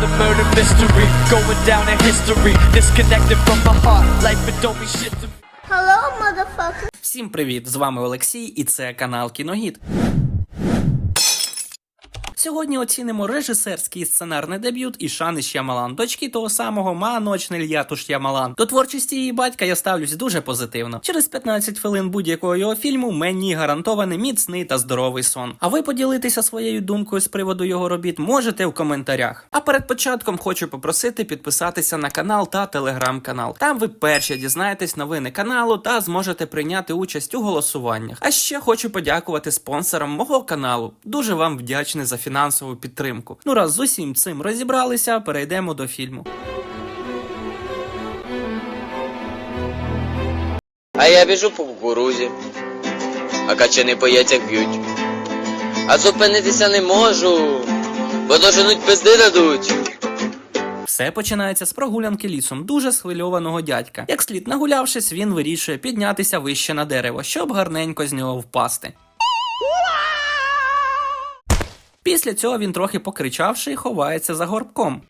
the murder mystery, going down in history. Disconnected from my heart, life it don't mean shit to me. Hello, motherfucker. Всім привіт! З вами Олексій, і це канал Кіногід. Сьогодні оцінимо режисерський сценарний дебют Ішани Шямалан, дочки того самого Маноч Нельяту Шямалан. До творчості її батька я ставлюсь дуже позитивно. Через 15 хвилин будь-якого його фільму мені гарантований міцний та здоровий сон. А ви поділитися своєю думкою з приводу його робіт можете в коментарях. А перед початком хочу попросити підписатися на канал та телеграм-канал. Там ви перші дізнаєтесь новини каналу та зможете прийняти участь у голосуваннях. А ще хочу подякувати спонсорам мого каналу. Дуже вам вдячний за фінансову підтримку. Ну раз з усім цим розібралися, перейдемо до фільму. А я біжу по кукурузі, а качани по яйцях б'ють. А зупинитися не можу, бо доженуть пизди дадуть. Все починається з прогулянки лісом дуже схвильованого дядька. Як слід нагулявшись, він вирішує піднятися вище на дерево, щоб гарненько з нього впасти. Після цього він трохи покричавши, ховається за горбком.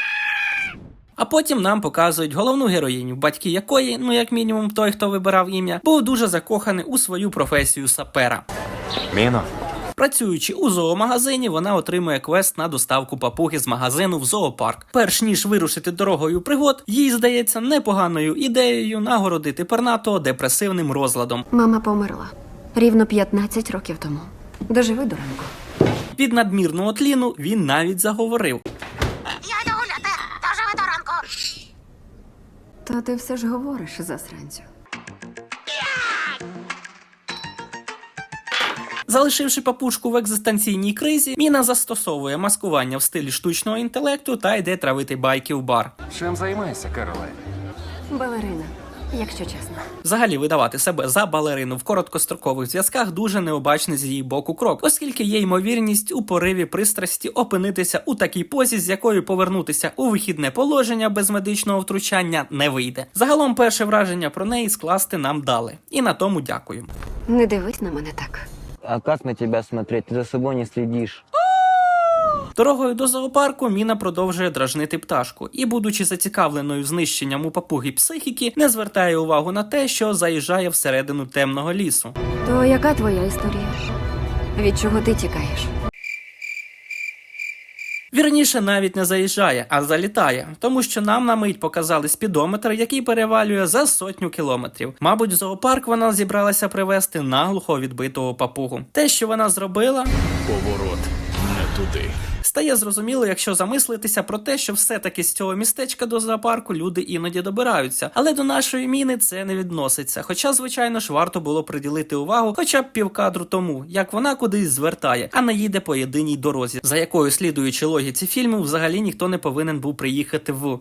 А потім нам показують головну героїню, батьки якої, ну як мінімум, той, хто вибирав ім'я, був дуже закоханий у свою професію сапера. Міно. Працюючи у зоомагазині, вона отримує квест на доставку папуги з магазину в зоопарк. Перш ніж вирушити дорогою пригод, їй здається непоганою ідеєю нагородити пернатого депресивним розладом. Мама померла рівно 15 років тому. Доживи до ранку. Від надмірного тліну він навіть заговорив. Я йду гуляти, доживи до ранку. То ти все ж говориш, засранцю. Залишивши папушку в екзистенційній кризі, Міна застосовує маскування в стилі штучного інтелекту та йде травити байки в бар. Чим займаєшся, Каролайн? Балерина, якщо чесно. Взагалі видавати себе за балерину в короткострокових зв'язках дуже необачний з її боку крок, оскільки є ймовірність у пориві пристрасті опинитися у такій позі, з якою повернутися у вихідне положення без медичного втручання не вийде. Загалом перше враження про неї скласти нам дали, і на тому дякую. Не дивись на мене так. А как на тебя смотреть? Ты за собой не следишь. Дорогою до зоопарку Міна продовжує дражнити пташку і, будучи зацікавленою знищенням у папуги психіки, не звертає увагу на те, що заїжджає всередину темного лісу. То яка твоя історія? Від чого ти тікаєш? Вірніше навіть не заїжджає, а залітає, тому що нам на мить показали спідометр, який перевалює за сотню кілометрів. Мабуть, в зоопарк вона зібралася привезти наглухо відбитого папугу. Те, що вона зробила, Поворот туди. стає зрозуміло, якщо замислитися про те, що все-таки з цього містечка до зоопарку люди іноді добираються, але до нашої міни це не відноситься. Хоча, звичайно ж, варто було приділити увагу, хоча б півкадру тому, як вона кудись звертає, а не їде по єдиній дорозі, за якою слідуючи логіці фільму, взагалі ніхто не повинен був приїхати в.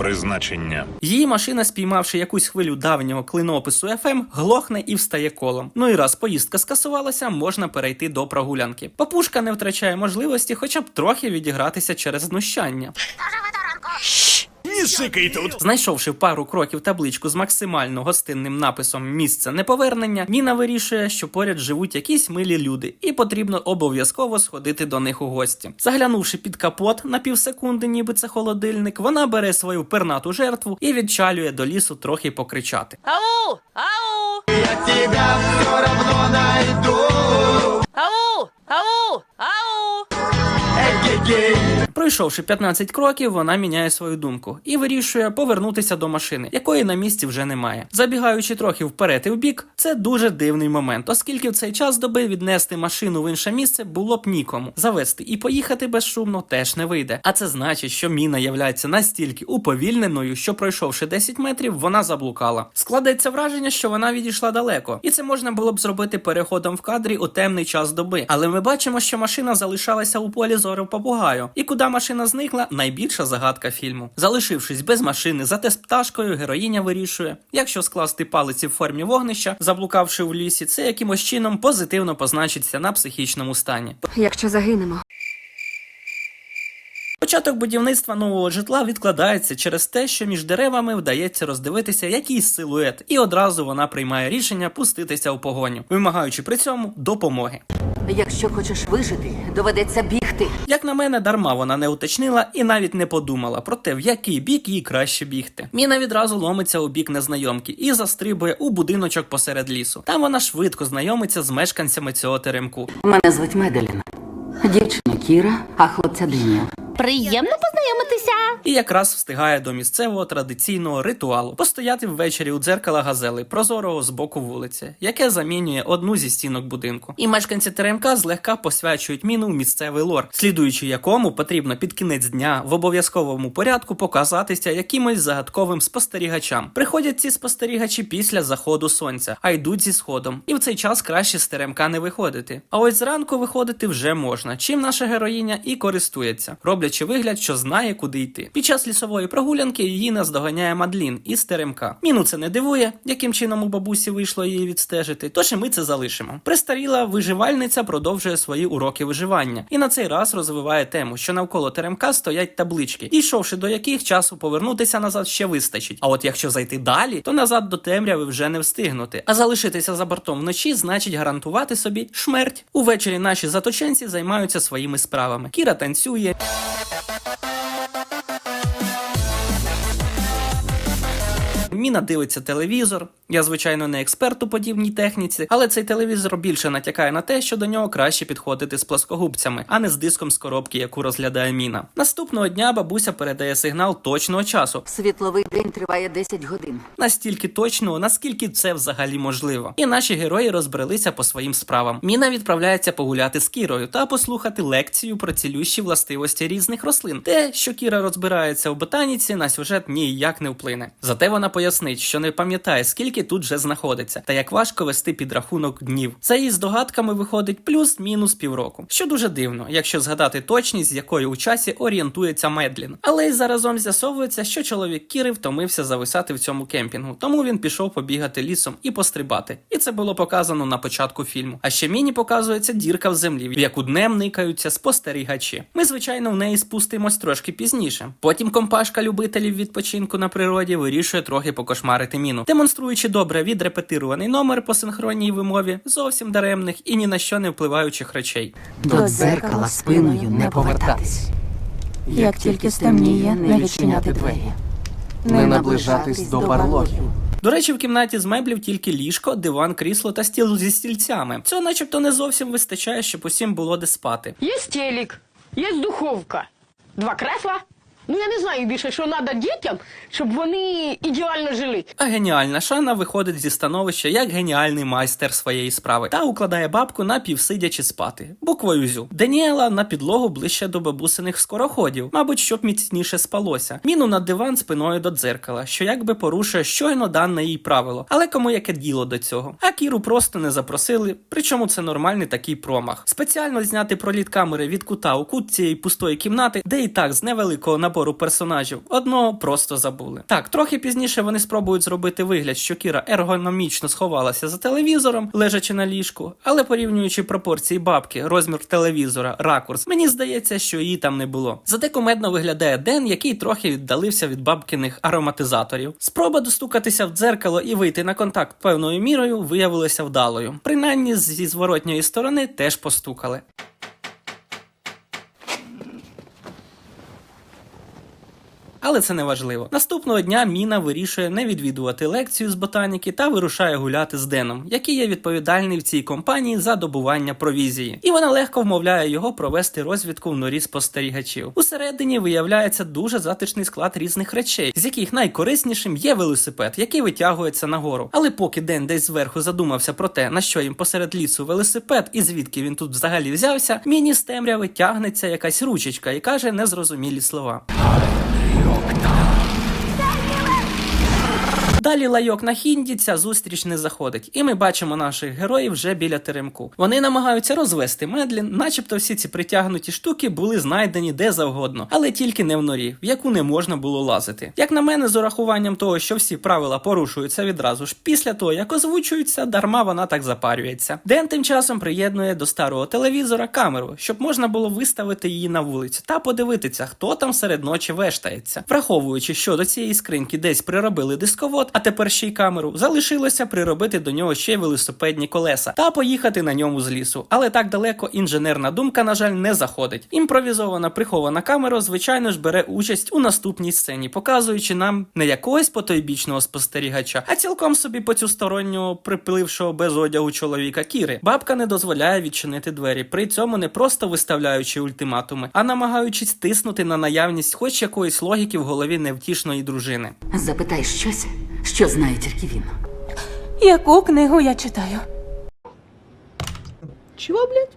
Призначення. Її машина, спіймавши якусь хвилю давнього клинопису FM, глохне і встає колом. Ну і раз поїздка скасувалася, можна перейти до прогулянки. Папушка не втрачає можливості, хоча б трохи відігратися через знущання. Знайшовши пару кроків табличку з максимально гостинним написом Місце неповернення, Міна вирішує, що поряд живуть якісь милі люди, і потрібно обов'язково сходити до них у гості. Заглянувши під капот на півсекунди, ніби це холодильник, вона бере свою пернату жертву і відчалює до лісу трохи покричати. Ау! Ау! Я тебя все равно найду! Ау! Ау! Ау! Пройшовши 15 кроків, вона міняє свою думку і вирішує повернутися до машини, якої на місці вже немає. Забігаючи трохи вперед і вбік, це дуже дивний момент, оскільки в цей час доби віднести машину в інше місце було б нікому. Завести і поїхати безшумно теж не вийде. А це значить, що міна являється настільки уповільненою, що пройшовши 10 метрів, вона заблукала. Складеться враження, що вона відійшла далеко, і це можна було б зробити переходом в кадрі у темний час доби. Але ми бачимо, що машина залишалася у полі зору попугаю, і куди машина зникла, найбільша загадка фільму. Залишившись без машини, зате з пташкою, героїня вирішує, якщо скласти палиці в формі вогнища, заблукавши в лісі, це якимось чином позитивно позначиться на психічному стані. Якщо загинемо, Початок будівництва нового житла відкладається через те, що між деревами вдається роздивитися якийсь силует, і одразу вона приймає рішення пуститися у погоню, вимагаючи при цьому допомоги. Якщо хочеш вижити, доведеться бігти. Як на мене, дарма вона не уточнила і навіть не подумала про те, в який бік їй краще бігти. Міна відразу ломиться у бік незнайомки і застрибує у будиночок посеред лісу. Там вона швидко знайомиться з мешканцями цього теремку. Мене звуть Меделін. Дівчина Кіра, а хлопця Деніел. Приємно познайомитися. І якраз встигає до місцевого традиційного ритуалу постояти ввечері у дзеркала газели прозорого з боку вулиці, яке замінює одну зі стінок будинку. І мешканці теремка злегка посвячують міну в місцевий лор, слідуючи якому потрібно під кінець дня в обов'язковому порядку показатися якимось загадковим спостерігачам. Приходять ці спостерігачі після заходу сонця, а йдуть зі сходом. І в цей час краще з теремка не виходити. А ось зранку виходити вже можна, чим наша героїня і користується, роблячи вигляд, що знає, куди йти. Під час лісової прогулянки її наздоганяє Мадлін із теремка. Міну це не дивує, яким чином у бабусі вийшло її відстежити. Тож і ми це залишимо. Престаріла виживальниця продовжує свої уроки виживання і на цей раз розвиває тему, що навколо теремка стоять таблички, дійшовши до яких часу повернутися назад ще вистачить. А от якщо зайти далі, то назад до темряви вже не встигнути. А залишитися за бортом вночі значить гарантувати собі шмерть. Увечері наші заточенці займаються своїми справами. Кіра танцює. Міна дивиться телевізор. Я, звичайно, не експерт у подібній техніці, але цей телевізор більше натякає на те, що до нього краще підходити з плоскогубцями, а не з диском з коробки, яку розглядає міна. Наступного дня бабуся передає сигнал точного часу, Світловий день триває 10 годин. настільки точного, наскільки це взагалі можливо. І наші герої розбрелися по своїм справам. Міна відправляється погуляти з Кірою та послухати лекцію про цілющі властивості різних рослин. Те, що Кіра розбирається в ботаніці, на сюжет ніяк не вплине. Зате вона пояснить, що не пам'ятає, скільки тут вже знаходиться, та як важко вести підрахунок днів. За її здогадками виходить плюс-мінус півроку. Що дуже дивно, якщо згадати точність, з якою у часі орієнтується Медлін. Але й заразом з'ясовується, що чоловік Кіри втомився зависати в цьому кемпінгу, тому він пішов побігати лісом і пострибати. І це було показано на початку фільму. А ще міні показується дірка в землі, в яку днем никаються спостерігачі. Ми, звичайно, в неї спустимось трошки пізніше. Потім компашка любителів відпочинку на природі вирішує трохи покошмарити міну, демонструючи добре відрепетирований номер по синхронній вимові, зовсім даремних і ні на що не впливаючих речей. До дзеркала спиною не повертатись. Як тільки стемніє, не відчиняти двері, не наближатись до барлогів. До речі, в кімнаті з меблів тільки ліжко, диван, крісло та стіл зі стільцями. Цього начебто не зовсім вистачає, щоб усім було де спати. Є телек, є духовка, два кресла. Ну я не знаю більше, що треба дітям, щоб вони ідеально жили. А геніальна Шана виходить зі становища як геніальний майстер своєї справи та укладає бабку на півсидячи спати, буквою зю. Даніела на підлогу ближче до бабусиних скороходів, мабуть, щоб міцніше спалося. Міну на диван спиною до дзеркала, що якби порушує щойно дане їй правило. Але кому яке діло до цього? А Кіру просто не запросили, причому це нормальний такий промах. Спеціально зняти проліт камери від кута у кут цієї пустої кімнати, де і так з невеликого набору персонажів одного просто забули. Так, трохи пізніше вони спробують зробити вигляд, що Кіра ергономічно сховалася за телевізором, лежачи на ліжку, але порівнюючи пропорції бабки, розмір телевізора, ракурс, мені здається, що її там не було. Зате кумедно виглядає Ден, який трохи віддалився від бабкиних ароматизаторів. Спроба достукатися в дзеркало і вийти на контакт певною мірою виявилася вдалою. Принаймні зі зворотньої сторони теж постукали. Але це не важливо. Наступного дня Міна вирішує не відвідувати лекцію з ботаніки та вирушає гуляти з Деном, який є відповідальний в цій компанії за добування провізії. І вона легко вмовляє його провести розвідку в норі спостерігачів. Усередині виявляється дуже затишний склад різних речей, з яких найкориснішим є велосипед, який витягується нагору. Але поки Ден десь зверху задумався про те, на що їм посеред лісу велосипед і звідки він тут взагалі взявся, міні з темряви тягнеться якась ручечка і каже незрозумілі слова. Rock Down. Далі лайок на хінді ця зустріч не заходить, і ми бачимо наших героїв вже біля теремку. Вони намагаються розвести Медлін, начебто всі ці притягнуті штуки були знайдені де завгодно, але тільки не в норі, в яку не можна було лазити. Як на мене, з урахуванням того, що всі правила порушуються відразу ж після того, як озвучуються, дарма вона так запарюється. Ден тим часом приєднує до старого телевізора камеру, щоб можна було виставити її на вулицю та подивитися, хто там серед ночі вештається. Враховуючи, що до цієї скриньки десь приробили дисковод, а тепер ще й камеру, залишилося приробити до нього ще й велосипедні колеса та поїхати на ньому з лісу. Але так далеко інженерна думка, на жаль, не заходить. Імпровізована прихована камера, звичайно ж, бере участь у наступній сцені, показуючи нам не якогось потойбічного спостерігача, а цілком собі поцюстороннього припилившого без одягу чоловіка Кіри. Бабка не дозволяє відчинити двері, при цьому не просто виставляючи ультиматуми, а намагаючись тиснути на наявність хоч якоїсь логіки в голові невтішної дружини. Запитай щось, що знає тільки він. Яку книгу я читаю?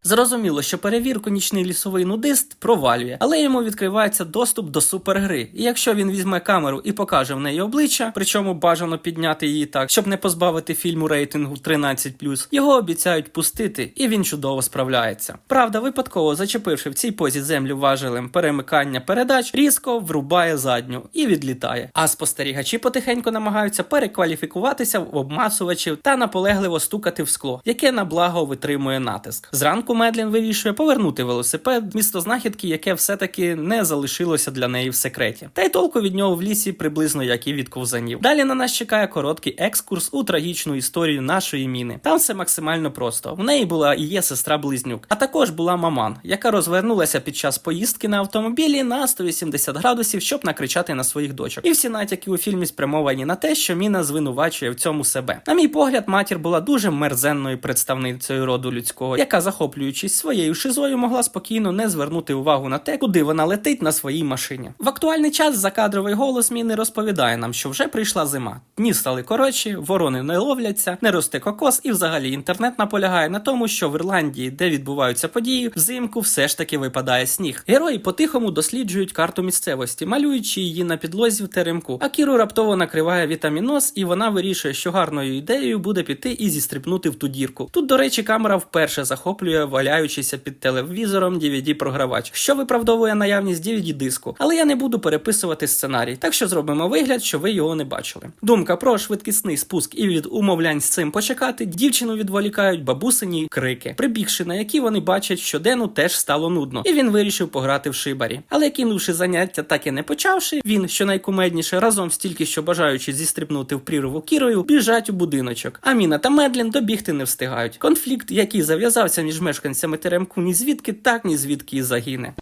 Зрозуміло, що перевірку нічний лісовий нудист провалює, але йому відкривається доступ до супергри. І якщо він візьме камеру і покаже в неї обличчя, причому бажано підняти її так, щоб не позбавити фільму рейтингу 13+, його обіцяють пустити, і він чудово справляється. Правда, випадково зачепивши в цій позі землю важелем перемикання передач, різко врубає задню і відлітає. А спостерігачі потихеньку намагаються перекваліфікуватися в обмацувачів та наполегливо стукати в скло, яке на благо витримує натиск. Зранку Медлін вирішує повернути велосипед, місто знахідки, яке все-таки не залишилося для неї в секреті. Та й толку від нього в лісі приблизно як і від ковзанів. Далі на нас чекає короткий екскурс у трагічну історію нашої міни. Там все максимально просто. В неї була і є сестра близнюк, а також була маман, яка розвернулася під час поїздки на автомобілі на 180 градусів, щоб накричати на своїх дочок. І всі натяки у фільмі спрямовані на те, що міна звинувачує в цьому себе. На мій погляд, матір була дуже мерзенною представницею роду людського, яка, захоплюючись своєю шизою, могла спокійно не звернути увагу на те, куди вона летить на своїй машині. В актуальний час закадровий голос міни розповідає нам, що вже прийшла зима. Дні стали коротші, ворони не ловляться, не росте кокос, і взагалі інтернет наполягає на тому, що в Ірландії, де відбуваються події, взимку все ж таки випадає сніг. Герої по-тихому досліджують карту місцевості, малюючи її на підлозі в теремку. А Кіру раптово накриває вітаміноз, і вона вирішує, що гарною ідеєю буде піти і зістрибнути в ту дірку. Тут, до речі, камера вперше захоплює валяючися під телевізором DVD-програвач, що виправдовує наявність DVD-диску. Але я не буду переписувати сценарій, так що зробимо вигляд, що ви його не бачили. Думка про швидкісний спуск і від умовлянь з цим почекати, дівчину відволікають бабусині крики, прибігши на які вони бачать, що Дену теж стало нудно, і він вирішив пограти в шибарі. Але кинувши заняття, так і не почавши, він, що найкумедніше, разом з тільки що бажаючи зістрибнути в прірву кірою, біжать у будиночок. А Міна та Медлін добігти не встигають. Конфлікт, який зав'язався між мешканцями теремку, ні звідки так, ні звідки і загине.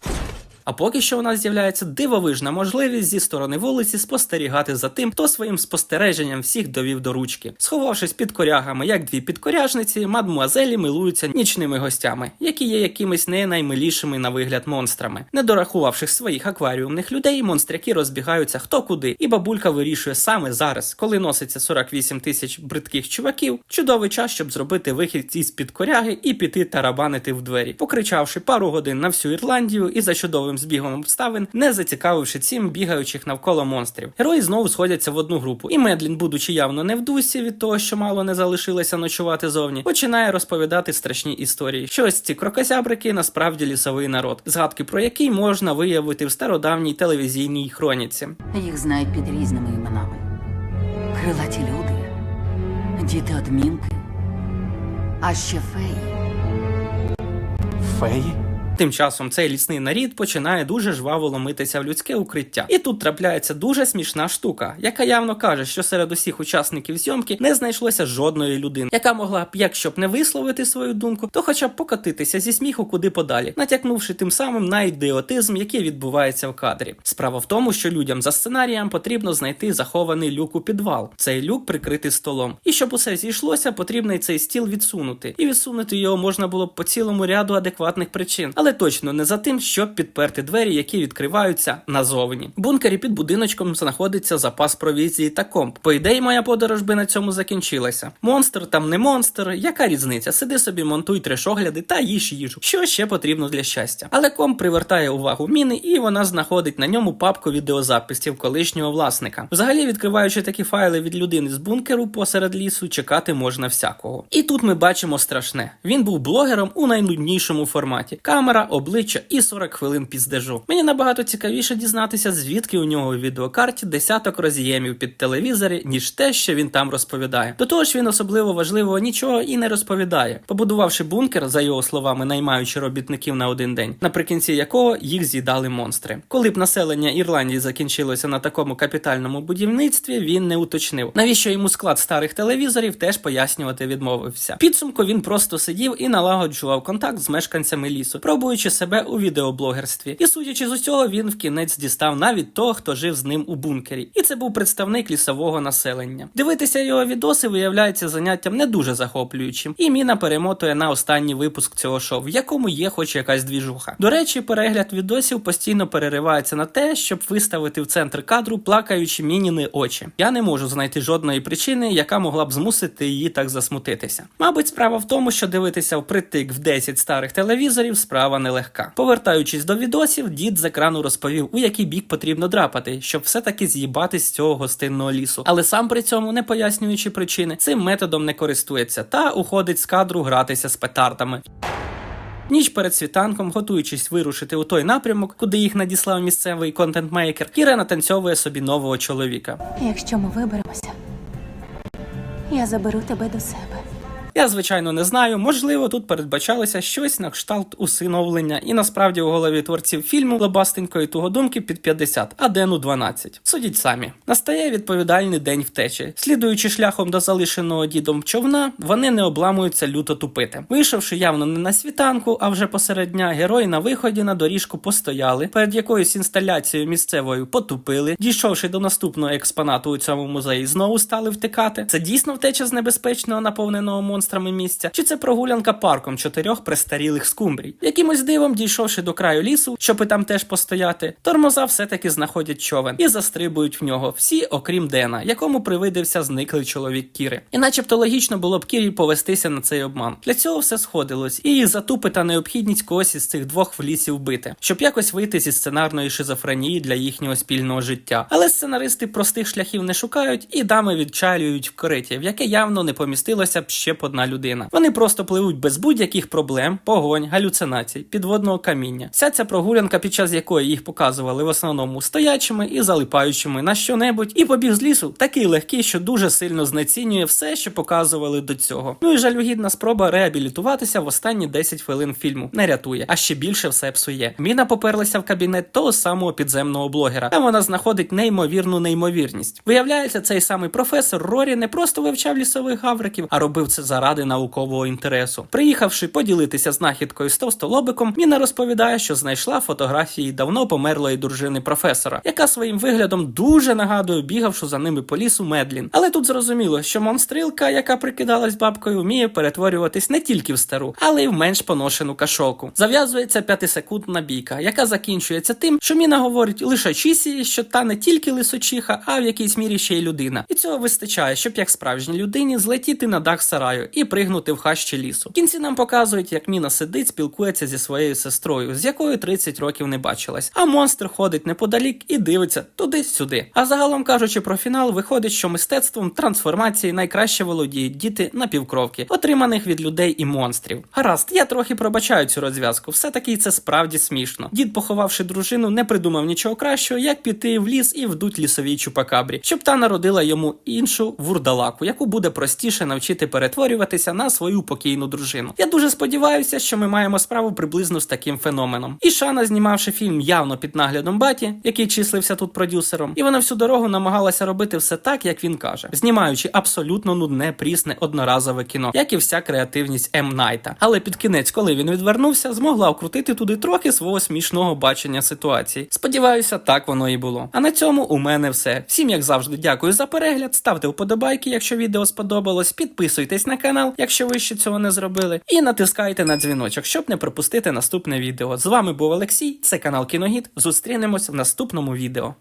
А поки що у нас з'являється дивовижна можливість зі сторони вулиці спостерігати за тим, хто своїм спостереженням всіх довів до ручки. Сховавшись під корягами, як дві підкоряжниці, мадмуазелі милуються нічними гостями, які є якимись не наймилішими на вигляд монстрами. Не дорахувавши своїх акваріумних людей, монстряки розбігаються хто куди, і бабулька вирішує саме зараз, коли носиться 48 тисяч бридких чуваків. Чудовий час, щоб зробити вихід із під коряги і піти тарабанити в двері, покричавши пару годин на всю Ірландію і за чудовим збігом обставин, не зацікавивши цим бігаючих навколо монстрів. Герої знову сходяться в одну групу, і Медлін, будучи явно не в дусі від того, що мало не залишилося ночувати зовні, починає розповідати страшні історії. Що ось ці крокозябрики насправді лісовий народ, згадки про який можна виявити в стародавній телевізійній хроніці. Їх знають під різними іменами. Крилаті люди, діти одмінки, а ще феї. Феї? Тим часом цей лісний нарід починає дуже жваво ломитися в людське укриття. І тут трапляється дуже смішна штука, яка явно каже, що серед усіх учасників зйомки не знайшлося жодної людини, яка могла б, якщо б не висловити свою думку, то хоча б покотитися зі сміху куди подалі, натякнувши тим самим на ідіотизм, який відбувається в кадрі. Справа в тому, що людям за сценарієм потрібно знайти захований люк у підвал. Цей люк прикритий столом. І щоб усе зійшлося, потрібно цей стіл відсунути. І відсунути його можна було б по цілому ряду адекватних причин, але точно не за тим, щоб підперти двері, які відкриваються назовні. В бункері під будиночком знаходиться запас провізії та комп. По ідеї, моя подорож би на цьому закінчилася. Монстр там не монстр, яка різниця? Сиди собі, монтуй трешогляди та їж їжу. Що ще потрібно для щастя? Але комп привертає увагу міни, і вона знаходить на ньому папку відеозаписів колишнього власника. Взагалі, відкриваючи такі файли від людини з бункеру посеред лісу, чекати можна всякого. І тут ми бачимо страшне. Він був блогером у найнуднішому форматі. Камера камера, обличчя і 40 хвилин піздежу. Мені набагато цікавіше дізнатися, звідки у нього у відеокарті десяток роз'ємів під телевізорі, ніж те, що він там розповідає. До того ж, він особливо важливого нічого і не розповідає, побудувавши бункер, за його словами, наймаючи робітників на один день, наприкінці якого їх з'їдали монстри. Коли б населення Ірландії закінчилося на такому капітальному будівництві, він не уточнив. Навіщо йому склад старих телевізорів теж пояснювати відмовився. Підсумку він просто сидів і налагоджував контакт з мешканцями лісу, пробуючи себе у відеоблогерстві. І судячи з усього, він в кінець дістав навіть того, хто жив з ним у бункері. І це був представник лісового населення. Дивитися його відоси виявляється заняттям не дуже захоплюючим. І міна перемотує на останній випуск цього шоу, в якому є хоч якась двіжуха. До речі, перегляд відосів постійно переривається на те, щоб виставити в центр кадру плакаючі мініни очі. Я не можу знайти жодної причини, яка могла б змусити її так засмутитися. Мабуть, справа в тому, що дивитися впритик в 10 старих телевізорів справа нелегка. Повертаючись до відосів, дід з екрану розповів, у який бік потрібно драпати, щоб все-таки з'їбатись з цього гостинного лісу. Але сам при цьому, не пояснюючи причини, цим методом не користується та уходить з кадру гратися з петардами. Ніч перед світанком, готуючись вирушити у той напрямок, куди їх надіслав місцевий контент-мейкер, Кіра натанцьовує собі нового чоловіка. Якщо ми виберемося, я заберу тебе до себе. Я звичайно не знаю, можливо, тут передбачалося щось на кшталт усиновлення, і насправді у голові творців фільму лобастенької тугодумки під 50, а Дену 12. Судіть самі. Настає відповідальний день втечі. Слідуючи шляхом до залишеного дідом човна, вони не обламуються люто тупити. Вийшовши явно не на світанку, а вже посеред дня, герої на виході на доріжку постояли, перед якоюсь інсталяцією місцевою потупили, дійшовши до наступного експонату у цьому музеї, знову стали втикати. Це дійсно втеча з небезпечного наповненого монстрами місця, чи це прогулянка парком чотирьох престарілих скумбрій. Якимось дивом, дійшовши до краю лісу, щоб і там теж постояти, тормоза все-таки знаходять човен і застрибують в нього всі, окрім Дена, якому привидився зниклий чоловік Кіри. І начебто логічно було б Кірі повестися на цей обман. Для цього все сходилось, і затупи та необхідність когось із цих двох в лісі вбити, щоб якось вийти зі сценарної шизофренії для їхнього спільного життя. Але сценаристи простих шляхів не шукають, і дами відчалюють в кориті, в яке явно не помістилося б ще б одна людина. Вони просто пливуть без будь-яких проблем, погонь, галюцинацій, підводного каміння. Вся ця прогулянка, під час якої їх показували в основному стоячими і залипаючими на що-небудь, і побіг з лісу такий легкий, що дуже сильно знецінює все, що показували до цього. Ну і жалюгідна спроба реабілітуватися в останні 10 хвилин фільму не рятує, а ще більше все псує. Міна поперлася в кабінет того самого підземного блогера, та вона знаходить неймовірну неймовірність. Виявляється, цей самий професор Рорі не просто вивчав лісових гавриків, а робив це заради наукового інтересу. Приїхавши поділитися знахідкою з товстолобиком, Міна розповідає, що знайшла фотографії давно померлої дружини професора, яка своїм виглядом дуже нагадує бігавшу за ними по лісу Медлін. Але тут зрозуміло, що монстрилка, яка прикидалась бабкою, вміє перетворюватись не тільки в стару, але й в менш поношену кашоку. Зав'язується п'ятисекундна бійка, яка закінчується тим, що Міна говорить лише Чісі, що та не тільки лисочиха, а в якійсь мірі ще й людина. І цього вистачає, щоб як справжній людині злетіти на дах сараю і пригнути в хащі лісу. В кінці нам показують, як Міна сидить, спілкується зі своєю сестрою, з якою 30 років не бачилась. А монстр ходить неподалік і дивиться туди-сюди. А загалом кажучи про фінал, виходить, що мистецтвом трансформації найкраще володіють діти напівкровки, отриманих від людей і монстрів. Гаразд, я трохи пробачаю цю розв'язку. Все таки це справді смішно. Дід, поховавши дружину, не придумав нічого кращого, як піти в ліс і вдуть лісовій чупакабрі, щоб та народила йому іншу вурдалаку, яку буде простіше навчити перетворюватися на свою покійну дружину. Я дуже сподіваюся, що ми маємо справу приблизно з таким феноменом. І Шана, знімавши фільм явно під наглядом баті, який числився тут продюсером, і вона всю дорогу намагалася робити все так, як він каже, знімаючи абсолютно нудне, прісне, одноразове кіно, як і вся креативність М. Найта. Але під кінець, коли він відвернувся, змогла вкрутити туди трохи свого смішного бачення ситуації. Сподіваюся, так воно і було. А на цьому у мене все. Всім, як завжди, дякую за перегляд. Ставте вподобайки, якщо відео сподобалось. Підписуйтесь на канал, якщо ви ще цього не зробили. І натискайте на дзвіночок, щоб не пропустити наступне відео. З вами був Олексій, це канал Кіногід. Зустрінемось в наступному відео.